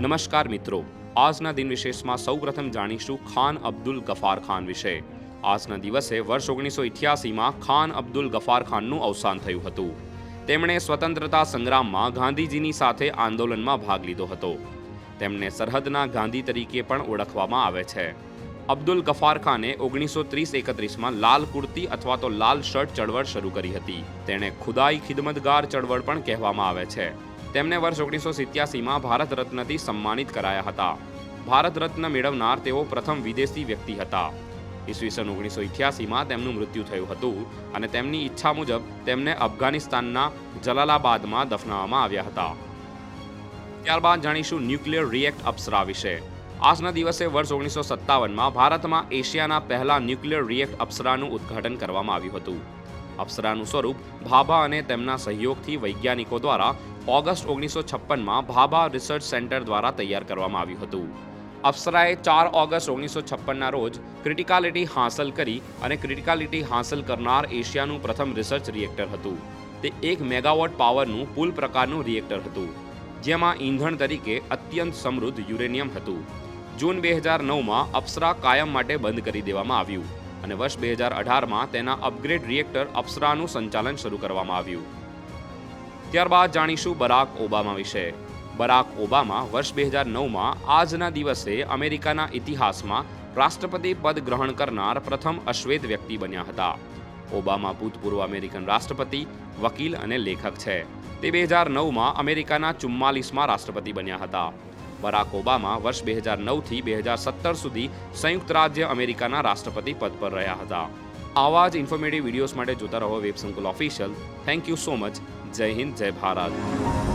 નમસ્કાર મિત્રો. આજના દિન વિશેષમાં સૌપ્રથમ જાણીશું ખાન અબ્દુલ ગફાર ખાન વિશે. આજના દિવસે વર્ષ ઓગણીસો ઇઠ્યાસીમાં ખાન અબ્દુલ ગફાર ખાનનું અવસાન થયું હતું. તેમણે સ્વતંત્રતા સંગ્રામમાં ગાંધીજીની સાથે આંદોલનમાં ભાગ લીધો હતો. તેમને સરહદના ગાંધી તરીકે પણ ઓળખવામાં આવે છે. અબ્દુલ ગફાર ખાને ઓગણીસો ત્રીસ એકત્રીસમાં લાલ કુર્તી અથવા તો લાલ શર્ટ ચળવળ શરૂ કરી હતી. તેણે ખુદાઈ ખિદમતગાર ચળવળ પણ કહેવામાં આવે છે. તેમને વર્ષ ઓગણીસો સિત્યાસીમાં ભારત રત્નથી સન્માનિત કરાયા હતા. ભારત રત્ન મેળવનાર તેઓ પ્રથમ વિદેશી વ્યક્તિ હતા. ઈસવીસન ઓગણીસો ઇઠ્યાસીમાં તેમનું મૃત્યુ થયું હતું અને તેમની ઈચ્છા મુજબ તેમને અફઘાનિસ્તાનના જલાલાબાદમાં દફનાવવામાં આવ્યા હતા. ત્યારબાદ જાણીશું ન્યુક્લિયર રિએક્ટ અપ્સરા વિશે. આજના દિવસે વર્ષ ઓગણીસો સત્તાવનમાં ભારતમાં એશિયાના પહેલા ન્યુક્લિયર રિએક્ટ અપ્સરાનું ઉદ્ઘાટન કરવામાં આવ્યું હતું. અપ્સરાનું સ્વરૂપ ભાભા અને તેમના સહયોગથી વૈજ્ઞાનિકો દ્વારા ઓગસ્ટ ઓગણીસો છપ્પનમાં ભાભા રિસર્ચ સેન્ટર દ્વારા તૈયાર કરવામાં આવ્યું હતું. અપ્સરાએ ચાર ઓગસ્ટ ઓગણીસો છપ્પનના રોજ ક્રિટિકાલિટી હાંસલ કરી અને ક્રિટિકાલિટી હાંસલ કરનાર એશિયાનું પ્રથમ રિસર્ચ રિએક્ટર હતું. તે એક મેગાવોટ પાવરનું પુલ પ્રકારનું રિએક્ટર હતું, જેમાં ઈંધણ તરીકે અત્યંત સમૃદ્ધ યુરેનિયમ હતું. જૂન બે હજાર નવમાં અપ્સરા કાયમ માટે બંધ કરી દેવામાં આવ્યું અને વર્ષ બે હજાર અઢારમાં તેના અપગ્રેડ રિએક્ટર અપ્સરાનું સંચાલન શરૂ કરવામાં આવ્યું. ત્યારબાદ જાણીશું બરાક ઓબામા વિશે. બરાક ઓબામા વર્ષ બે હજાર નવમાં આજના દિવસે અમેરિકાના ઇતિહાસમાં રાષ્ટ્રપતિ પદ ગ્રહણ કરનાર પ્રથમ અશ્વેત વ્યક્તિ બન્યા હતા. ઓબામા ભૂતપૂર્વ અમેરિકન રાષ્ટ્રપતિ, વકીલ અને લેખક છે. તે બે હજાર નવમાં અમેરિકાના ચુમ્માલીસમાં રાષ્ટ્રપતિ બન્યા હતા. બરાક ઓબામા વર્ષ બે હજાર નવથી બે હજાર સત્તર સુધી સંયુક્ત રાજ્ય અમેરિકાના રાષ્ટ્રપતિ પદ પર રહ્યા હતા. આવા જ ઇન્ફોર્મેટિવ વિડીયોઝ માટે જોતા રહો web Sankul official thank you so much જય હિન્દ જય ભારત.